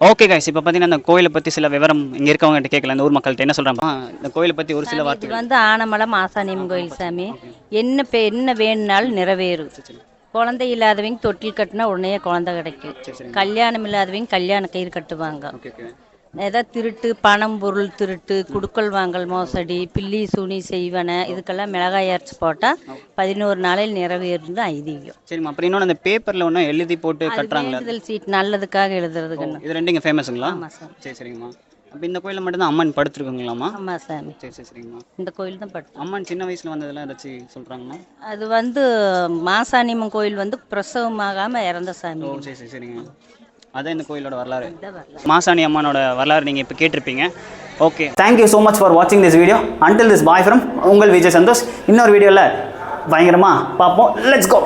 Okay guys இப்போ பார்த்தீங்கன்னா இந்த கோயிலை பற்றி சில விவரம் இங்கே இருக்கவங்ககிட்ட கேட்கல இந்த ஊர் மக்கள்கிட்ட என்ன சொல்கிறாங்க இந்த கோயிலை பற்றி ஒரு சில இது வார்த்தைகள். வந்து ஆனமலை மாசாணியம்மன் கோயில் சாமி. என்ன பே என்ன வேணும்னாலும் நிறைவேறும். குழந்தை இல்லாதவங்க தொட்டில் கட்டினா உடனே குழந்தை கிடைக்கும். கல்யாணம் இல்லாதவங்க கல்யாண கயிறு கட்டுவாங்க. ஏதாவது திருட்டு பணம் பொருள் திருட்டு குடுக்கல் வாங்கல் மோசடி பில்லி சூனி செய்வன இதுக்கெல்லாம் மிளகாய் அரைச்சி போட்டால் பதினோரு நாளில் நிறைவேறுது ஐதீகம். சரிம்மா அப்புறம் இன்னொன்று அந்த பேப்பரில் ஒன்றும் எழுதி போட்டு கட்டுறாங்களே வேண்டுதல் சீட் நல்லதுக்காக எழுதுறதுக்குன்னு இது ரெண்டு இங்கே ஃபேமஸுங்களா ஆமாம் சாமி. சரி சரிங்கம்மா. அப்போ இந்த கோயிலில் மட்டும்தான் அம்மன் படுத்துருக்குங்களாம்மா? ஆமாம் சாமி. சரி சரி சரிங்கம்மா. இந்த கோயில் தான் படுத்து அம்மன் சின்ன வயசில் வந்ததெல்லாம் ஏதாச்சும் சொல்கிறாங்கம்மா அது வந்து மாசாணியம்மன் கோயில் வந்து பிரசவமாகாமல் இறந்த சாமி. ஓ சரி சரி சரிங்க. அதான் இந்த கோயிலோட வரலாறு. மாசாணி அம்மனோட வரலாறு நீங்கள் இப்போ கேட்டிருப்பீங்க. Okay thank you so much for வாட்சிங் this video until this bye from உங்கள் விஜய் சந்தோஷ். இன்னொரு வீடியோவில் பயங்கரமாக பார்ப்போம். Let's go